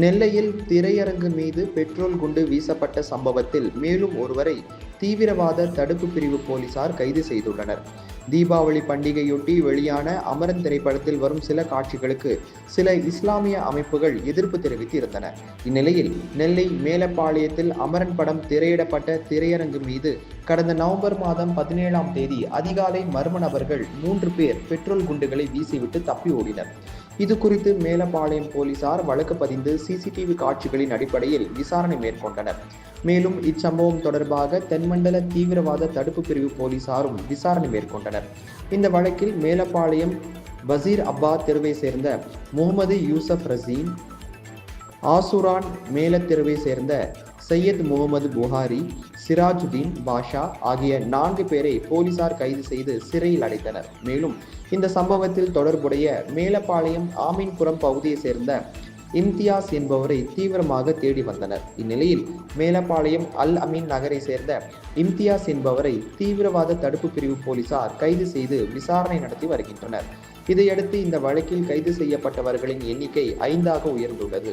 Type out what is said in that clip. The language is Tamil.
நெல்லையில் திரையரங்கு மீது பெட்ரோல் குண்டு வீசப்பட்ட சம்பவத்தில் மேலும் ஒருவரை தீவிரவாத தடுப்பு பிரிவு போலீசார் கைது செய்துள்ளனர். தீபாவளி பண்டிகையொட்டி வெளியான அமரன் திரைப்படத்தில் வரும் சில காட்சிகளுக்கு சில இஸ்லாமிய அமைப்புகள் எதிர்ப்பு தெரிவித்து இருந்தன இந்நிலையில் நெல்லை மேலப்பாளையத்தில் அமரன் படம் திரையிடப்பட்ட திரையரங்கு மீது கடந்த நவம்பர் மாதம் பதினேழாம் தேதி அதிகாலை மர்ம நபர்கள் மூன்று பேர் பெட்ரோல் குண்டுகளை வீசிவிட்டு தப்பி ஓடினர். இது குறித்து மேலப்பாளையம் போலீசார் வழக்கு பதிந்து சிசிடிவி காட்சிகளின் அடிப்படையில் விசாரணை மேற்கொண்டனர். மேலும் இச்சம்பவம் தொடர்பாக தென்மண்டல தீவிரவாத தடுப்பு பிரிவு போலீசாரும் விசாரணை மேற்கொண்டனர். இந்த வழக்கில் மேலப்பாளையம் பசீர் அப்பா தெருவை சேர்ந்த முகமது யூசப் ரசீன் ஆசுரான் மேலத்தெருவை சேர்ந்த சையத் முகமது புகாரி சிராஜுதீன் பாஷா ஆகிய நான்கு பேரை போலீசார் கைது செய்து சிறையில் அடைத்தனர். மேலும் இந்த சம்பவத்தில் தொடர்புடைய மேலப்பாளையம் ஆமீன்புரம் பகுதியை சேர்ந்த இம்தியாஸ் என்பவரை தீவிரமாக தேடி வந்தனர். இந்நிலையில் மேலப்பாளையம் அல் அமீன் நகரை சேர்ந்த இம்தியாஸ் என்பவரை தீவிரவாத தடுப்பு பிரிவு போலீசார் கைது செய்து விசாரணை நடத்தி வருகின்றனர். இதையடுத்து இந்த வழக்கில் கைது செய்யப்பட்டவர்களின் எண்ணிக்கை ஐந்தாக உயர்ந்துள்ளது.